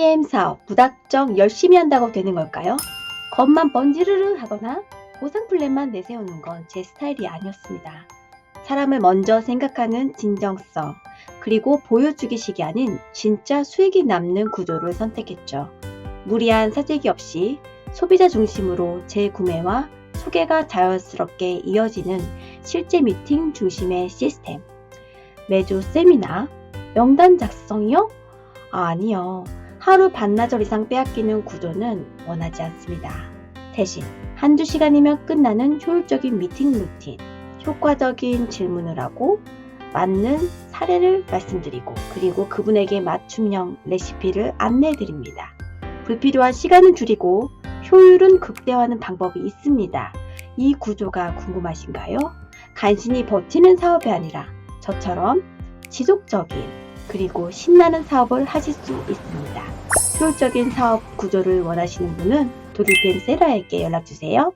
PM 사업 무작정 열심히 한다고 되는 걸까요? 겉만 번지르르 하거나 보상 플랜만 내세우는 건 제 스타일이 아니었습니다. 사람을 먼저 생각하는 진정성, 그리고 보여주기식이 아닌 진짜 수익이 남는 구조를 선택했죠. 무리한 사재기 없이 소비자 중심으로 재구매와 소개가 자연스럽게 이어지는 실제 미팅 중심의 시스템. 매주 세미나, 명단 작성이요? 아, 아니요. 하루 반나절 이상 빼앗기는 구조는 원하지 않습니다. 대신 한두 시간이면 끝나는 효율적인 미팅 루틴, 효과적인 질문을 하고 맞는 사례를 말씀드리고 그리고 그분에게 맞춤형 레시피를 안내해 드립니다. 불필요한 시간은 줄이고 효율은 극대화하는 방법이 있습니다. 이 구조가 궁금하신가요? 간신히 버티는 사업이 아니라 저처럼 지속적인 그리고 신나는 사업을 하실 수 있습니다. 효율적인 사업 구조를 원하시는 분은 도리템 세라에게 연락 주세요.